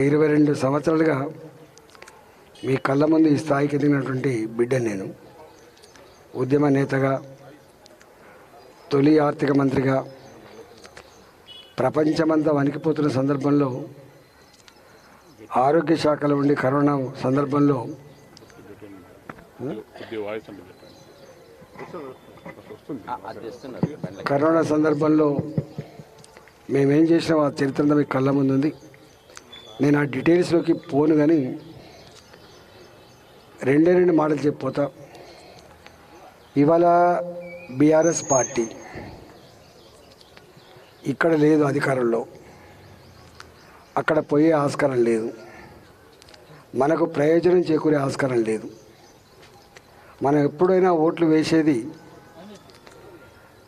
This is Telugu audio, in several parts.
ఇరవై రెండు సంవత్సరాలుగా మీ కళ్ళ ముందు ఈ స్థాయికి ఎదిగినటువంటి బిడ్డ నేను ఉద్యమ నేతగా తొలి ఆర్థిక మంత్రిగా ప్రపంచమంతా వణికిపోతున్న సందర్భంలో ఆరోగ్య శాఖలో ఉండి కరోనా సందర్భంలో కరోనా సందర్భంలో మేమేం చేసినాం ఆ చరిత్ర మీ కళ్ళ ముందు ఉంది నేను ఆ డీటెయిల్స్లోకి పోను కానీ రెండే రెండు మాటలు చెప్పిపోతా ఇవాళ బీఆర్ఎస్ పార్టీ ఇక్కడ లేదు అధికారంలో. అక్కడ పోయే ఆస్కారం లేదు. మనకు ప్రయోజనం చేకూరే ఆస్కారం లేదు. మనం ఎప్పుడైనా ఓట్లు వేసేది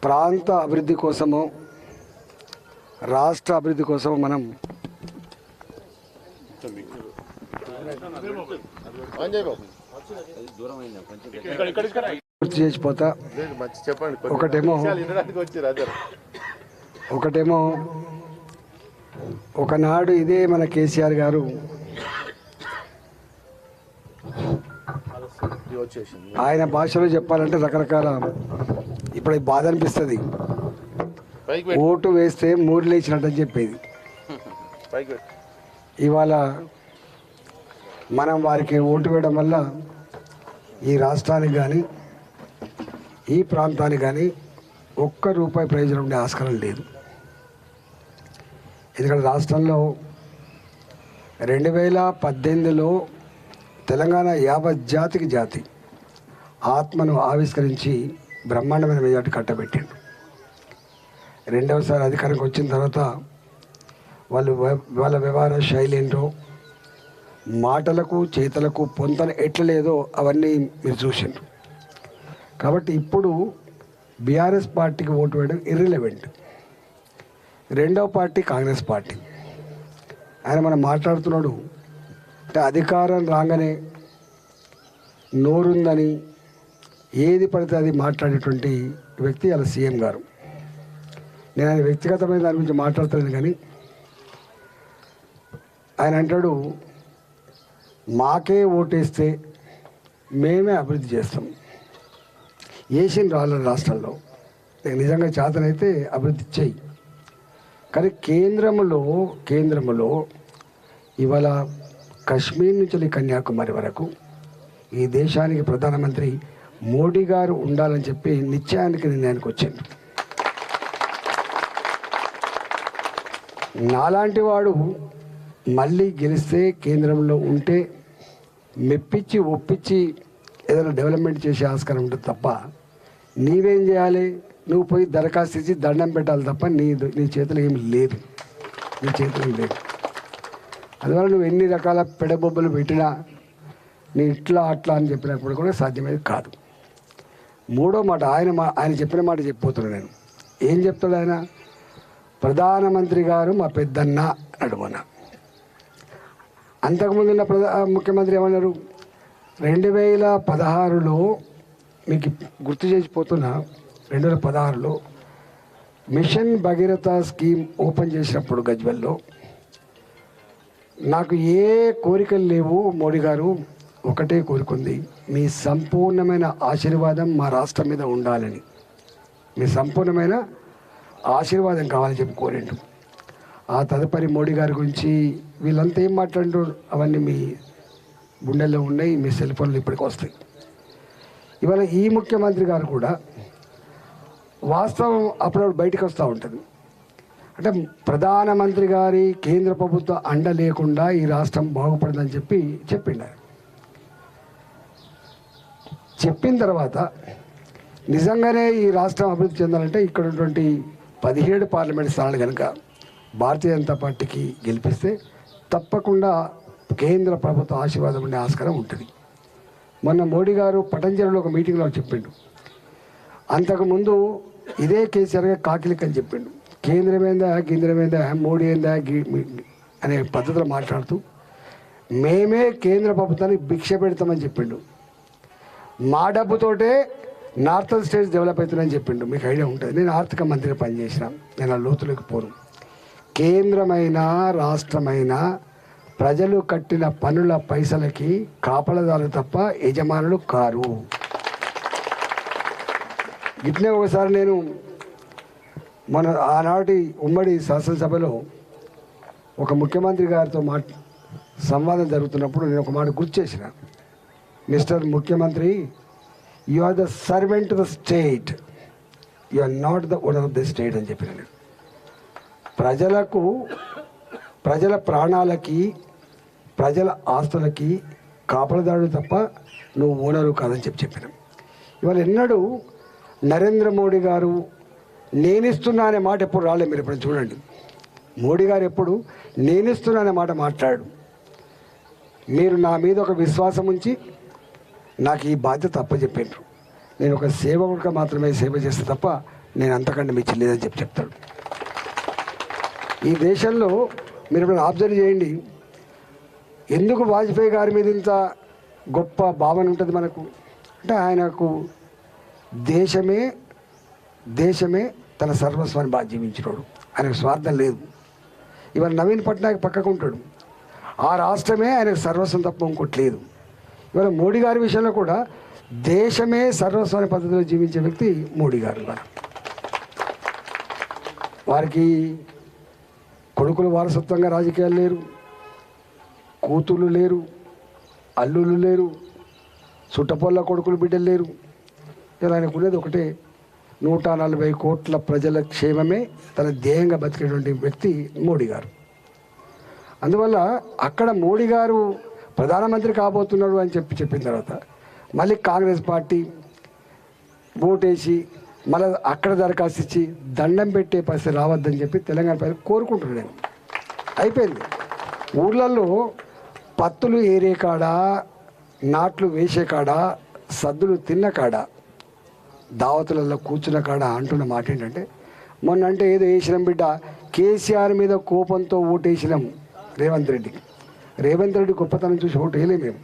ప్రాంత అభివృద్ధి కోసమో రాష్ట్ర అభివృద్ధి కోసమో మనం చేసిపోతా ఒకటేమో ఒకటేమో ఒకనాడు ఇదే మన కేసీఆర్ గారు ఆయన భాషలో చెప్పాలంటే రకరకాల ఇప్పుడు బాధ అనిపిస్తుంది. ఓటు వేస్తే మూడు లేచినట్టు అని చెప్పేది. ఇవాళ మనం వారికి ఓటు వేయడం వల్ల ఈ రాష్ట్రానికి కానీ ఈ ప్రాంతానికి కానీ ఒక్క రూపాయి ప్రయోజనం ఉండే ఆస్కారం లేదు. ఎందుకంటే రాష్ట్రంలో రెండు వేల పద్దెనిమిదిలో తెలంగాణ యావత్ జాతికి జాతి ఆత్మను ఆవిష్కరించి బ్రహ్మాండమైన మెజార్టీ కట్టబెట్టిండు. రెండవసారి అధికారంకి వచ్చిన తర్వాత వాళ్ళు వాళ్ళ వ్యవహార శైలి ఏంటో మాటలకు చేతలకు పొంతన ఎట్ల లేదో అవన్నీ మీరు చూసిండ్రు. కాబట్టి ఇప్పుడు బీఆర్ఎస్ పార్టీకి ఓటు వేయడం ఇర్రిలవెంట్ రెండవ పార్టీ కాంగ్రెస్ పార్టీ. ఆయన మనం మాట్లాడుతున్నాడు అంటే అధికారం రాగానే నోరుందని ఏది పడితే అది మాట్లాడేటువంటి వ్యక్తి అలా సీఎం గారు. నేను ఆయన వ్యక్తిగతమైన దాని గురించి మాట్లాడతలేను కానీ ఆయన అంటాడు మాకే ఓటేస్తే మేమే అభివృద్ధి చేస్తాం. ఏషియన్ రాళ్ళ రాష్ట్రంలో నీకు నిజంగా చేతనైతే అభివృద్ధి చేయి కానీ కేంద్రంలో కేంద్రంలో ఇవాళ కశ్మీర్ నుంచి కన్యాకుమారి వరకు ఈ దేశానికి ప్రధానమంత్రి మోడీ గారు ఉండాలని చెప్పి నిశ్చయానికి నిర్ణయానికి వచ్చింది నాలాంటి వాడు మళ్ళీ గెలిస్తే కేంద్రంలో ఉంటే మెప్పించి ఒప్పించి ఏదైనా డెవలప్మెంట్ చేసే ఆస్కారం ఉంటుంది తప్ప నీవేం చేయాలి? నువ్వు పోయి దరఖాస్తు ఇచ్చి దండం పెట్టాలి తప్ప నీ నీ చేతిలో ఏం లేదు. నీ చేతిలో ఏం లేదు. అందువల్ల నువ్వు ఎన్ని రకాల పెడబొబ్బలు పెట్టినా నీ ఇట్లా అట్లా అని చెప్పినప్పుడు కూడా సాధ్యమేది కాదు. మూడో మాట ఆయన మా ఆయన చెప్పిన మాట చెప్పిపోతున్నాను నేను. ఏం చెప్తాడు ఆయన? ప్రధానమంత్రి గారు మా పెద్దన్న నడుమన అంతకుముందు ఉన్న ప్రధా ముఖ్యమంత్రి ఏమన్నారు? రెండు వేల పదహారులో మీకు గుర్తు చేసిపోతున్నా రెండు వేల పదహారులో మిషన్ భగీరథ స్కీమ్ ఓపెన్ చేసినప్పుడు గజ్వెల్లో నాకు ఏ కోరికలు లేవు మోడీ గారు ఒకటే కోరుకుంది. మీ సంపూర్ణమైన ఆశీర్వాదం మా రాష్ట్రం మీద ఉండాలని. మీ సంపూర్ణమైన ఆశీర్వాదం కావాలని చెప్పి కోరిండు. ఆ తదుపరి మోడీ గారి గురించి వీళ్ళంతా ఏం మాట్లాడినారు అవన్నీ మీ గుండెల్లో ఉన్నాయి మీ సెల్ ఫోన్లు ఇప్పటికి వస్తాయి. ఇవాళ ఈ ముఖ్యమంత్రి గారు కూడా వాస్తవం అప్పుడప్పుడు బయటకు వస్తూ ఉంటుంది. అంటే ప్రధానమంత్రి గారి కేంద్ర ప్రభుత్వ అండ లేకుండా ఈ రాష్ట్రం బాగుపడదని చెప్పి చెప్పిండు చెప్పిన తర్వాత నిజంగానే ఈ రాష్ట్రం అభివృద్ధి చెందాలంటే ఇక్కడ ఉన్నటువంటి పదిహేడు పార్లమెంట్ స్థానాలు కనుక భారతీయ జనతా పార్టీకి గెలిపిస్తే తప్పకుండా కేంద్ర ప్రభుత్వ ఆశీర్వాదం ఉండే ఆస్కారం ఉంటుంది. మొన్న మోడీ గారు పటంజలిలో ఒక మీటింగ్లో చెప్పిండు. అంతకుముందు ఇదే కేసీఆర్ గారు కాకిలిక్ అని చెప్పిండు. కేంద్రం ఏందా మోడీ ఏందా మీ- అనే పద్ధతిలో మాట్లాడుతూ మేమే కేంద్ర ప్రభుత్వానికి భిక్ష పెడతామని చెప్పిండు. మా డబ్బుతోటే నార్థన్ స్టేట్స్ డెవలప్ అవుతుందని చెప్పిండు. మీకు ఐడియా ఉంటుంది. నేను ఆర్థిక మంత్రిగా పనిచేసిన. నేను ఆ లోతులోకి పోను. కేంద్రమైన రాష్ట్రమైన ప్రజలు కట్టిన పనుల పైసలకి కాపలదారులు తప్ప యజమానులు కారు. ఇట్లే ఒకసారి నేను మన ఆనాటి ఉమ్మడి శాసనసభలో ఒక ముఖ్యమంత్రి గారితో మా సంవాదం జరుగుతున్నప్పుడు నేను ఒక మాట గుర్తు చేసిన. మిస్టర్ ముఖ్యమంత్రి you are the servant the state you are not the owner of the state అని చెప్పిన నేను. ప్రజలకు ప్రజల ప్రాణాలకి ప్రజల ఆస్తులకి కాపలదారుడు తప్ప నువ్వు ఓనరు కాదని చెప్పి చెప్పిన. ఇవాళ ఎన్నడూ నరేంద్ర మోడీ గారు నేనిస్తున్నా అనే మాట ఎప్పుడు రాలేదు మీరు ఇప్పుడు చూడండి. మోడీ గారు ఎప్పుడు నేనిస్తున్నా అనే మాట మాట్లాడు. మీరు నా మీద ఒక విశ్వాసం ఉంచి నాకు ఈ బాధ్యత అప్పచెప్పిండ్రు. నేను ఒక సేవకుడిగా మాత్రమే సేవ చేస్తే తప్ప నేను అంతకంటే మించి లేదని చెప్పి చెప్తాడు. ఈ దేశంలో మీరు ఇప్పుడు అబ్జర్వ్ చేయండి. ఎందుకు వాజ్పేయి గారి మీద ఇంత గొప్ప భావన ఉంటుంది మనకు? అంటే ఆయనకు దేశమే దేశమే తన సర్వస్వాన్ని బాగా జీవించినోడు. ఆయనకు స్వార్థం లేదు. ఇవాళ నవీన్ పట్నాయక్ పక్కకు ఉంటాడు. ఆ రాష్ట్రమే ఆయనకు సర్వస్వం తప్ప ఇంకోటి లేదు. ఇవాళ మోడీ గారి విషయంలో కూడా దేశమే సర్వస్వాన్ని పద్ధతిలో జీవించే వ్యక్తి మోడీ గారు వారికి కొడుకులు వారసత్వంగా రాజకీయాలు లేరు. కూతుళ్ళు లేరు అల్లుళ్ళు లేరు చుట్టపొల్ల కొడుకులు బిడ్డలు లేరు. ఇలా అనుకునేది ఒకటే నూట నలభై కోట్ల ప్రజల క్షేమమే తన ధ్యేయంగా బతికేటువంటి వ్యక్తి మోడీ గారు. అందువల్ల అక్కడ మోడీ గారు ప్రధానమంత్రి కాబోతున్నాడు అని చెప్పి చెప్పిన తర్వాత మళ్ళీ కాంగ్రెస్ పార్టీ ఓటేసి మళ్ళీ అక్కడ దరఖాస్తు ఇచ్చి దండం పెట్టే పరిస్థితి రావద్దని చెప్పి తెలంగాణ ప్రజలు కోరుకుంటున్నాను నేను. అయిపోయింది. ఊర్లలో పత్తులు ఏరే కాడ నాట్లు వేసే కాడ సద్దులు తిన్న కాడ దావతులలో కూర్చున్న కాడ అంటున్న మాట ఏంటంటే మొన్న అంటే ఏదో వేసినాం బిడ్డ కేసీఆర్ మీద కోపంతో ఓటేసినాం రేవంత్ రెడ్డికి. రేవంత్ రెడ్డి గొప్పతనం చూసి ఓటు వేయలేము మేము.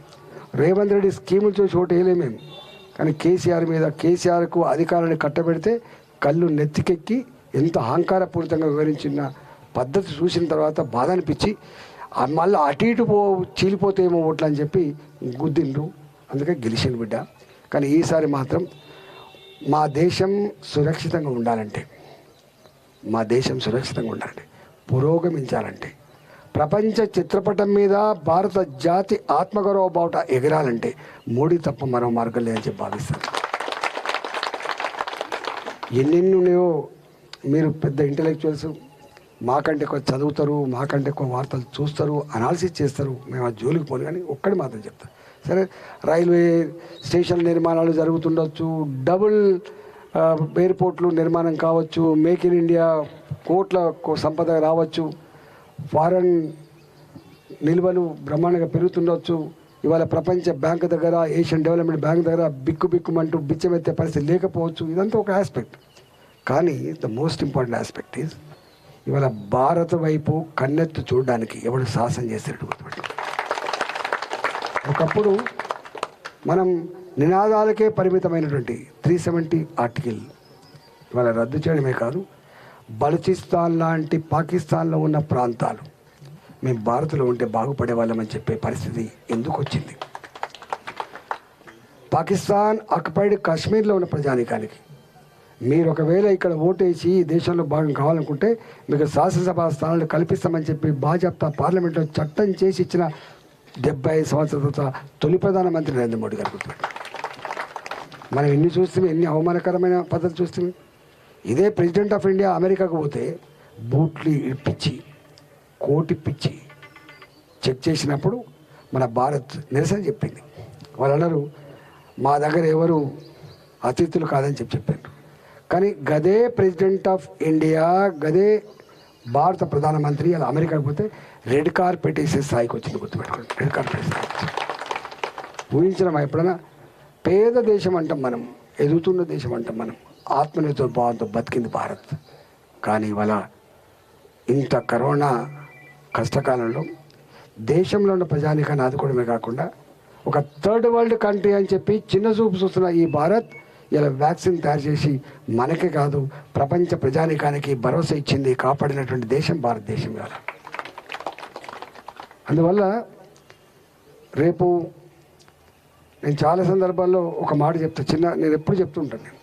రేవంత్ రెడ్డి స్కీములు చూసి ఓటు వేయలేము మేము. కానీ కేసీఆర్ మీద కేసీఆర్కు అధికారాన్ని కట్టబెడితే కళ్ళు నెత్తికెక్కి ఎంత అహంకారపూరితంగా వివరించిన పద్ధతి చూసిన తర్వాత బాధ అనిపించి మళ్ళీ అటు ఇటు పో చీలిపోతేమో ఓట్లు అని చెప్పి గుద్దిండ్రు. అందుకే గెలిచిన బిడ్డ. కానీ ఈసారి మాత్రం మా దేశం సురక్షితంగా ఉండాలంటే మా దేశం సురక్షితంగా ఉండాలంటే పురోగమించాలంటే ప్రపంచ చిత్రపటం మీద భారత జాతి ఆత్మగౌరవ బావుట ఎగరాలంటే మోడీ తప్ప మరో మార్గం లేదని చెప్పి భావిస్తాను ఎన్నెన్నున్నాయో మీరు పెద్ద ఇంటలెక్చువల్స్ మాకంటే ఎక్కువ చదువుతారు మాకంటే ఎక్కువ వార్తలు చూస్తారు అనాలిసిస్ చేస్తారు మేము ఆ జోలికి పోను కానీ ఒక్కడి మాత్రం చెప్తాను సరే రైల్వే స్టేషన్ నిర్మాణాలు జరుగుతుండొచ్చు డబుల్ ఎయిర్పోర్ట్లు నిర్మాణం కావచ్చు మేక్ ఇన్ ఇండియా కోట్ల కో- సంపద రావచ్చు ఫారెన్ నిల్వలు బ్రహ్మాండంగా పెరుగుతుండొచ్చు. ఇవాళ ప్రపంచ బ్యాంక్ దగ్గర ఏషియన్ డెవలప్మెంట్ బ్యాంక్ దగ్గర బిక్కు బిక్కుమంటూ బిచ్చమెత్తే పరిస్థితి లేకపోవచ్చు. ఇదంతా ఒక ఆస్పెక్ట్ కానీ the most important aspect is ఇవాళ భారత వైపు కన్నెత్తు చూడడానికి ఎవడు సాహసం చేశాడు గుర్తుపెట్టు ఒకప్పుడు మనం నినాదాలకే పరిమితమైనటువంటి త్రీ సెవెంటీ ఆర్టికల్ ఇవాళ రద్దు చేయడమే కాదు బలుచిస్తాన్ లాంటి పాకిస్తాన్లో ఉన్న ప్రాంతాలు. మేము భారత్లో ఉంటే బాగుపడే వాళ్ళమని చెప్పే పరిస్థితి ఎందుకు వచ్చింది? పాకిస్తాన్ ఆక్యుపైడ్ కాశ్మీర్లో ఉన్న ప్రజానికానికి మీరు ఒకవేళ ఇక్కడ ఓటేసి ఈ దేశంలో భాగం కావాలనుకుంటే మీకు శాసనసభ స్థానాలు కల్పిస్తామని చెప్పి భాజపా పార్లమెంట్లో చట్టం చేసి ఇచ్చిన డెబ్బై సంవత్సరాల తర్వాత తొలి ప్రధానమంత్రి నరేంద్ర మోడీ గారు మనం ఎన్ని చూస్తే ఎన్ని అవమానకరమైన పద్ధతి చూస్తున్నాం? ఇదే ప్రెసిడెంట్ ఆఫ్ ఇండియా అమెరికాకు పోతే బూట్లు ఇప్పించి కోటిప్పించి చెక్ చేసినప్పుడు మన భారత్ నిరసన చెప్పింది. వాళ్ళు అన్నారు మా దగ్గర ఎవరు అతిథులు కాదని చెప్పి చెప్పారు. కానీ గదే ప్రెసిడెంట్ ఆఫ్ ఇండియా గదే భారత ప్రధానమంత్రి అలా అమెరికాకు పోతే రెడ్ కార్పెట్ వేసే స్థాయికి వచ్చింది గుర్తుపెట్టుకోండి. రెడ్ కార్పెట్ ఊహించడం ఎప్పుడైనా పేద దేశం అంటాం మనం ఎదుగుతున్న దేశం అంటాం మనం. ఆత్మనిర్భర్ భావంతో బతికింది భారత్. కానీ ఇవాళ ఇంత కరోనా కష్టకాలంలో దేశంలో ఉన్న ప్రజానికాన్ని ఆదుకోవడమే కాకుండా ఒక థర్డ్ వరల్డ్ కంట్రీ అని చెప్పి చిన్న చూపు చూస్తున్న ఈ భారత్ ఇలా వ్యాక్సిన్ తయారు చేసి మనకే కాదు ప్రపంచ ప్రజానికానికి భరోసా ఇచ్చింది కాపాడినటువంటి దేశం భారతదేశం ఇవాళ. అందువల్ల రేపు నేను చాలా సందర్భాల్లో ఒక మాట చెప్తా చిన్న నేను ఎప్పుడు చెప్తుంటాను. నేను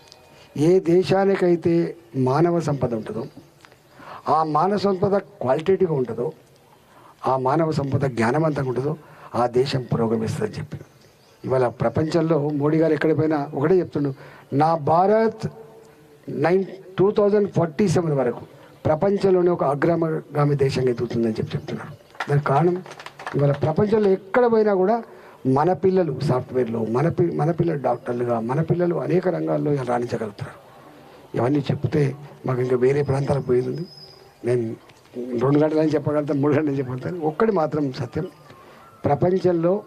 ఏ దేశానికైతే మానవ సంపద ఉంటుందో ఆ మానవ సంపద క్వాలిటేటివ్గా ఉంటుందో ఆ మానవ సంపద జ్ఞానవంతంగా ఉంటుందో ఆ దేశం పురోగమిస్తుందని చెప్పి. ఇవాళ ప్రపంచంలో మోడీ గారు ఎక్కడిపోయినా ఒకటే చెప్తుండు నా Bharat nine two thousand forty seven వరకు ప్రపంచంలోనే ఒక అగ్రమగామి దేశంగా ఎదుగుతుందని చెప్పి చెప్తున్నారు. దానికి కారణం ఇవాళ ప్రపంచంలో ఎక్కడ పోయినా కూడా మన పిల్లలు సాఫ్ట్వేర్లో మన పి మన పిల్లలు డాక్టర్లుగా మన పిల్లలు అనేక రంగాల్లో రాణించగలుగుతారు ఇవన్నీ చెప్తే మాకు ఇంకా వేరే ప్రాంతాలకు పోయింది నేను రెండు గంటలని చెప్పగలుగుతాను మూడు గంటలు చెప్పగలుగుతాను ఒక్కటి మాత్రం సత్యం. ప్రపంచంలో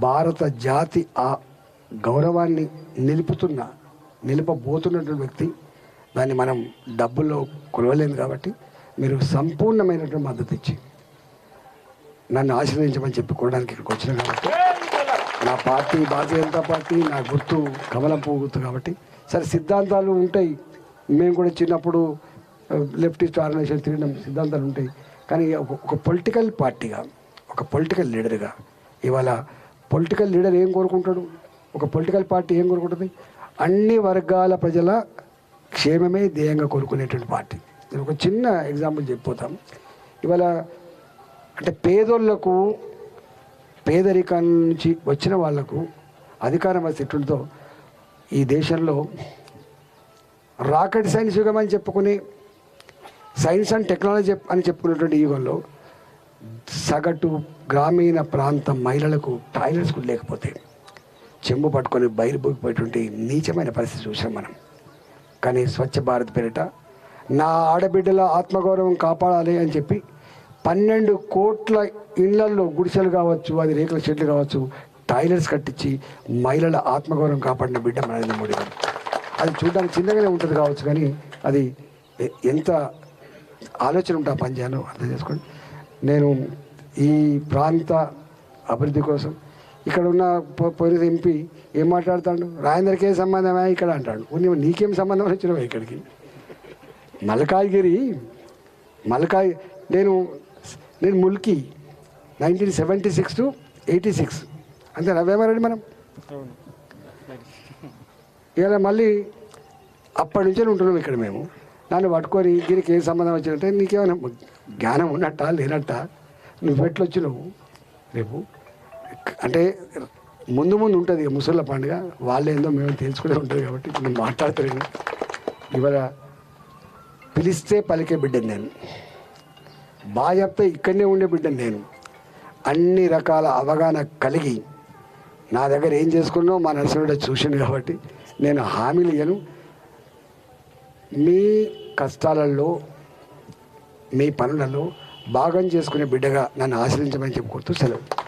భారత జాతి ఆ గౌరవాన్ని నిలుపుతున్న నిలుపబోతున్నటువంటి వ్యక్తి దాన్ని మనం డబ్బుల్లో కొలవలేదు కాబట్టి మీరు సంపూర్ణమైనటువంటి మద్దతు ఇచ్చి నన్ను ఆశీర్వదించమని చెప్పుకోవడానికి ఇక్కడికి వచ్చిన కాబట్టి నా పార్టీ భారతీయ జనతా పార్టీ నా గుర్తు కమలం గుర్తు కాబట్టి. సరే సిద్ధాంతాలు ఉంటాయి. మేము కూడా చిన్నప్పుడు లెఫ్టిస్ట్ ఆర్గనైజేషన్ తిరిగిన సిద్ధాంతాలు ఉంటాయి. కానీ ఒక ఒక పొలిటికల్ పార్టీగా ఒక పొలిటికల్ లీడర్గా ఇవాళ పొలిటికల్ లీడర్ ఏం కోరుకుంటాడు? ఒక పొలిటికల్ పార్టీ ఏం కోరుకుంటుంది? అన్ని వర్గాల ప్రజల క్షేమమే ధ్యేయంగా కోరుకునేటువంటి పార్టీ. నేను ఒక చిన్న ఎగ్జాంపుల్ చెప్పిపోతాం ఇవాళ అంటే పేదోళ్ళకు పేదరికం నుంచి వచ్చిన వాళ్ళకు అధికారం స్థితులతో ఈ దేశంలో రాకెట్ సైన్స్ యుగం అని చెప్పుకుని సైన్స్ అండ్ టెక్నాలజీ అని చెప్పుకున్నటువంటి యుగంలో సగటు గ్రామీణ ప్రాంత మహిళలకు టాయిలెట్స్ కూడా లేకపోతే చెంబు పట్టుకొని బయలుపోయిపోయేటువంటి నీచమైన పరిస్థితి చూసాం మనం. కానీ స్వచ్ఛ భారత్ పేరిట నా ఆడబిడ్డల ఆత్మగౌరవం కాపాడాలి అని చెప్పి పన్నెండు కోట్ల ఇళ్ళలో గుడిసెలు కావచ్చు అది రేకుల షెడ్లు కావచ్చు టాయిలెట్స్ కట్టించి మహిళల ఆత్మగౌరవం కాపాడిన బిడ్డ నరేంద్ర మోడీ గారు. అది చూడడానికి చిన్నగానే ఉంటుంది కావచ్చు కానీ అది ఎంత ఆలోచన ఉంటే ఆ పని చేయాలో అర్థం చేసుకోండి. నేను ఈ ప్రాంత అభివృద్ధి కోసం ఇక్కడ ఉన్న పో- పోయిన ఎంపీ ఏం మాట్లాడుతాడు? రాజేందర్కి ఏం సంబంధమే ఇక్కడ అంటాడు. నీకేం సంబంధం వచ్చినావా ఇక్కడికి? మలకాయగిరి మలకాయ్ నేను నేను ముల్కి nineteen seventy six to eighty six. అంతే నవ్వేమారండి మనం? ఇలా మళ్ళీ అప్పటి నుంచే ఉంటున్నాం ఇక్కడ మేము. నన్ను పట్టుకొని దీనికి ఏం సంబంధం వచ్చినట్టే నీకేమైనా జ్ఞానం ఉన్నట్టా లేనట్టా? నువ్వు ఎట్లా వచ్చినావు? రేపు? అంటే ముందు ముందు ఉంటుంది ముసళ్ళ పండుగ. వాళ్ళు ఏందో మేము తెలుసుకునే ఉంటుంది కాబట్టి ఇప్పుడు నేను మాట్లాడుతున్నాను ఇవాళ పిలిస్తే పలికే బిడ్డని నేను. బాగా ఇక్కడనే ఉండే బిడ్డ నేను. అన్ని రకాల అవగాహన కలిగి నా దగ్గర ఏం చేసుకున్నావు? మా నరసింహుడు చూసిండు కాబట్టి నేను హామీలు ఇయ్యను. మీ కష్టాలలో మీ పనులలో భాగం చేసుకునే బిడ్డగా నన్ను ఆశ్రయించమని చెప్పుకుంటూ సెలవు.